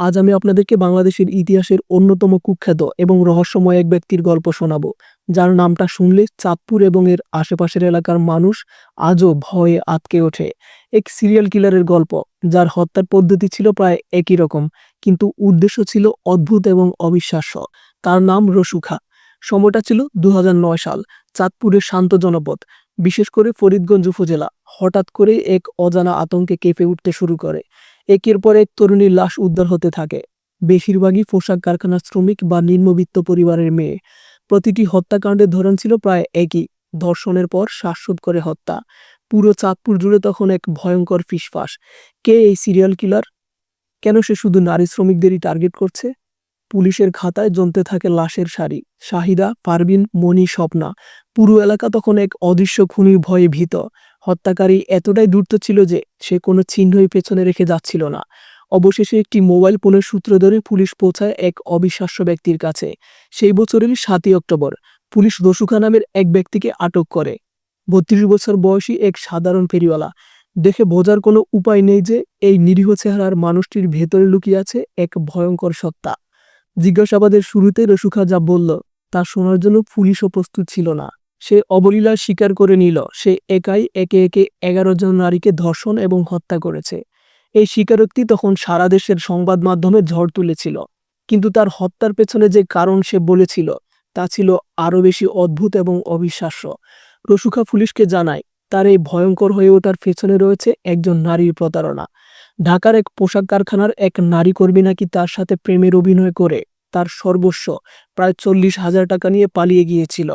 আজ আমি আপনাদেরকে বাংলাদেশের ইতিহাসের অন্যতম কুখ্যাত এবং রহস্যময় এক ব্যক্তির গল্প শোনাবো। যার নামটা শুনলে চাঁদপুর এবং এর আশেপাশের এলাকার মানুষ আজও ভয়ে আটকে ওঠে। এক সিরিয়াল কিলারের গল্প, যার হত্যার পদ্ধতি ছিল প্রায় একই রকম, কিন্তু উদ্দেশ্য ছিল অদ্ভুত এবং অবিশ্বাস্য। তার নাম রসুখা। সময়টা ছিল দু হাজার নয় সাল, চাঁদপুরের শান্ত জনপদ, বিশেষ করে ফরিদগঞ্জ উপজেলা। হঠাৎ করে এক অজানা আতঙ্কে কেঁপে উঠতে শুরু করে। একের পর এক তরুণীর লাশ উদ্ধার হতে থাকে। বেশিরভাগই পোশাক কারখানার শ্রমিক বা নিম্নবিত্ত পরিবারের মেয়ে। প্রতিটি হত্যাকাণ্ডের ধরন ছিল প্রায় একই। ধর্ষণের পর শ্বাসরোধ করে হত্যা। পুরো চাঁদপুর জুড়ে তখন এক ভয়ঙ্কর ফিসফাস। কে এই সিরিয়াল কিলার কেন সে শুধু নারী শ্রমিকদেরই টার্গেট করছে? পুলিশের খাতায় জমতে থাকে লাশের সারি শাহিদা পারবিন মনি স্বপ্না। পুরো এলাকা তখন এক অদৃশ্য খুনির ভয়ে ভীত। হত্যাকারী এতটাই দ্রুত ছিল যে সে কোনো চিহ্নই পেছনে রেখে যাচ্ছিল না। অবশেষে একটি মোবাইল ফোনের সূত্র ধরে পুলিশ পৌঁছায় এক অবিশ্বাস্য ব্যক্তির কাছে। সেই বছরের সাতই অক্টোবর, পুলিশ রসুখা নামের এক ব্যক্তিকে আটক করে। বত্রিশ বছর বয়সী এক সাধারণ ফেরিওয়ালা। দেখে বোঝার কোনো উপায় নেই যে এই নিরীহ চেহারার মানুষটির ভেতরে লুকিয়ে আছে এক ভয়ঙ্কর সত্তা। জিজ্ঞাসাবাদের শুরুতে রসুখা যা বলল, তা শোনার জন্য পুলিশও প্রস্তুত ছিল না। সে অবলীলা স্বীকার করে নিল। সে একাই একে একে এগারো জন নারীকে ধর্ষণ এবং হত্যা করেছে। এই স্বীকারোক্তি তখন সারা দেশের সংবাদ মাধ্যমে ঝড় তুলেছিল। কিন্তু তার হত্যার পেছনে যে কারণ সে বলেছিল, তা ছিল আরও বেশি অদ্ভুত এবং অবিশ্বাস্য। রসুখা পুলিশকে জানায়, তার এই ভয়ঙ্কর হয়ে ওঠার পেছনে রয়েছে একজন নারীর প্রতারণা। ঢাকার এক পোশাক কারখানার এক নারী কর্মী নাকি তার সাথে প্রেমের অভিনয় করে, তার সর্বস্ব প্রায় চল্লিশ হাজার টাকা নিয়ে পালিয়ে গিয়েছিল।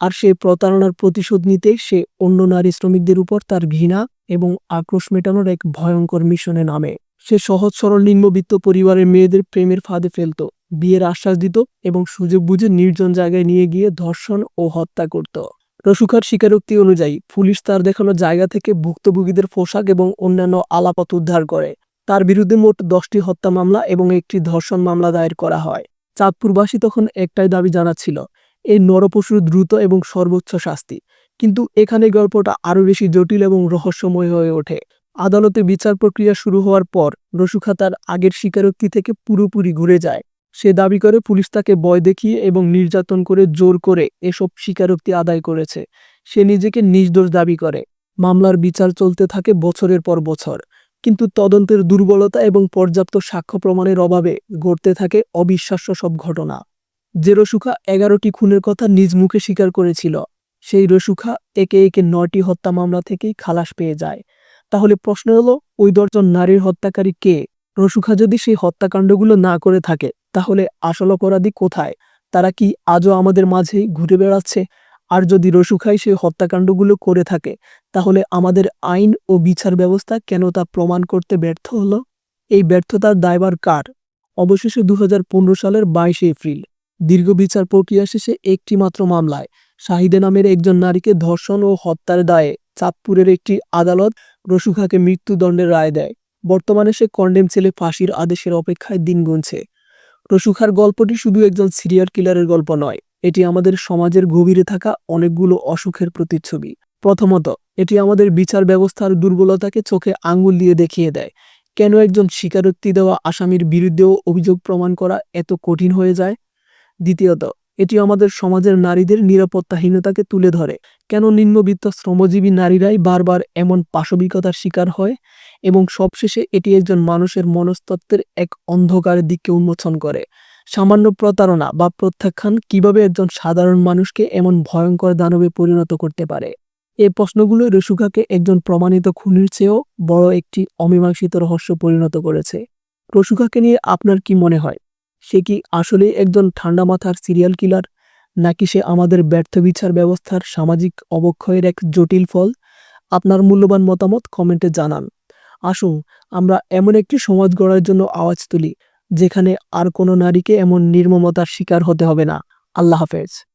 আর সেই প্রতারণার প্রতিশোধ নিতে সে অন্য নারী শ্রমিকদের উপর তার ঘৃণা এবং আক্রোশ মেটানোর এক ভয়ঙ্কর মিশনে নামে। সে সহজ সরল নিম্নবিত্ত পরিবারের মেয়েদের প্রেমের ফাঁদে ফেলত, বিয়ের আশ্বাস দিত এবং সুযোগ বুঝে নির্জন জায়গায় নিয়ে গিয়ে ধর্ষণ ও হত্যা করত। রসুখার স্বীকারোক্তি অনুযায়ী পুলিশ তার দেখানো জায়গা থেকে ভুক্তভোগীদের পোশাক এবং অন্যান্য আলাপত উদ্ধার করে। তার বিরুদ্ধে মোট দশটি হত্যা মামলা এবং একটি ধর্ষণ মামলা দায়ের করা হয়। চাঁদপুরবাসী তখন একটাই দাবি জানাচ্ছিল এই নরপশুর দ্রুত এবং সর্বোচ্চ শাস্তি। কিন্তু এখানে গল্পটা আরও বেশি জটিল এবং রহস্যময় হয়ে ওঠে। আদালতে বিচার প্রক্রিয়া শুরু হওয়ার পর রসুখা তার আগের স্বীকারোক্তি থেকে পুরোপুরি ঘুরে যায়। সে দাবি করে পুলিশ তাকে বয় দেখিয়ে এবং নির্যাতন করে জোর করে এসব স্বীকারোক্তি আদায় করেছে। সে নিজেকে নির্দোষ দাবি করে। মামলার বিচার চলতে থাকে বছরের পর বছর। কিন্তু তদন্তের দুর্বলতা এবং পর্যাপ্ত সাক্ষ্য প্রমাণের অভাবে ঘটতে থাকে অবিশ্বাস্য সব ঘটনা। যে রসুখা এগারোটি খুনের কথা নিজ মুখে স্বীকার করেছিল, সেই রসুখা একে একে নয়টি হত্যা মামলা থেকেই খালাস পেয়ে যায়। তাহলে প্রশ্ন হলো, ওই দশজন নারীর হত্যাকারী কে? রসুখা যদি সেই হত্যাকাণ্ডগুলো না করে থাকে, তাহলে আসল অপরাধী কোথায়? তারা কি আজও আমাদের মাঝেই ঘুরে বেড়াচ্ছে? আর যদি রসুখাই সেই হত্যাকাণ্ডগুলো করে থাকে, তাহলে আমাদের আইন ও বিচার ব্যবস্থা কেন তা প্রমাণ করতে ব্যর্থ হলো? এই ব্যর্থতার দায়বার কার? অবশেষে দু হাজার পনেরো সালের বাইশে এপ্রিল। দীর্ঘ বিচার প্রক্রিয়া শেষে একটি মাত্র মামলায় শাহিদে নামের একজন নারীকে ধর্ষণ ও হত্যার দায়ে চাঁদপুরের একটি আদালত রসুখাকে মৃত্যুদণ্ডের রায় দেয়। বর্তমানে সে কন্ডেম ছেলে ফাঁসির আদেশের অপেক্ষায় দিন গুনছে। রসুখার গল্পটি শুধু একজন সিরিয়াল কিলারের গল্প নয়, এটি আমাদের সমাজের গভীরে থাকা অনেকগুলো অসুখের প্রতিচ্ছবি। প্রথমত, এটি আমাদের বিচার ব্যবস্থার দুর্বলতাকে চোখে আঙ্গুল দিয়ে দেখিয়ে দেয়। কেন একজন স্বীকারোক্তি দেওয়া আসামির বিরুদ্ধেও অভিযোগ প্রমাণ করা এত কঠিন হয়ে যায়? দ্বিতীয়ত, এটি আমাদের সমাজের নারীদের নিরাপত্তাহীনতাকে তুলে ধরে। কেন নিম্নবিত্ত শ্রমজীবী নারীরাই বারবার এমন পাশবিকতার শিকার হয় এবং সবশেষে এটি একজন মানুষের মনস্তত্ত্বের এক অন্ধকার দিককে উন্মোচন করে? সামান্য প্রতারণা বা প্রত্যাখ্যান কীভাবে একজন সাধারণ মানুষকে এমন ভয়ঙ্কর দানবে পরিণত করতে পারে? এ প্রশ্নগুলো রসুকাকে একজন প্রমাণিত খুনির চেয়েও বড় একটি অমীমাংসিত রহস্য পরিণত করেছে। রসুকাকে নিয়ে আপনার কি মনে হয়? সে কি আসলেই একজন ঠান্ডা মাথার সিরিয়াল কিলার নাকি সে আমাদের ব্যর্থ বিচার ব্যবস্থার সামাজিক অবক্ষয়ের এক জটিল ফল? আপনার মূল্যবান মতামত কমেন্টে জানান। আসুন, আমরা এমন একটি সমাজ গড়ার জন্য আওয়াজ তুলি, যেখানে আর কোনো নারীকে এমন নির্মমতার শিকার হতে হবে না। আল্লাহ হাফেজ।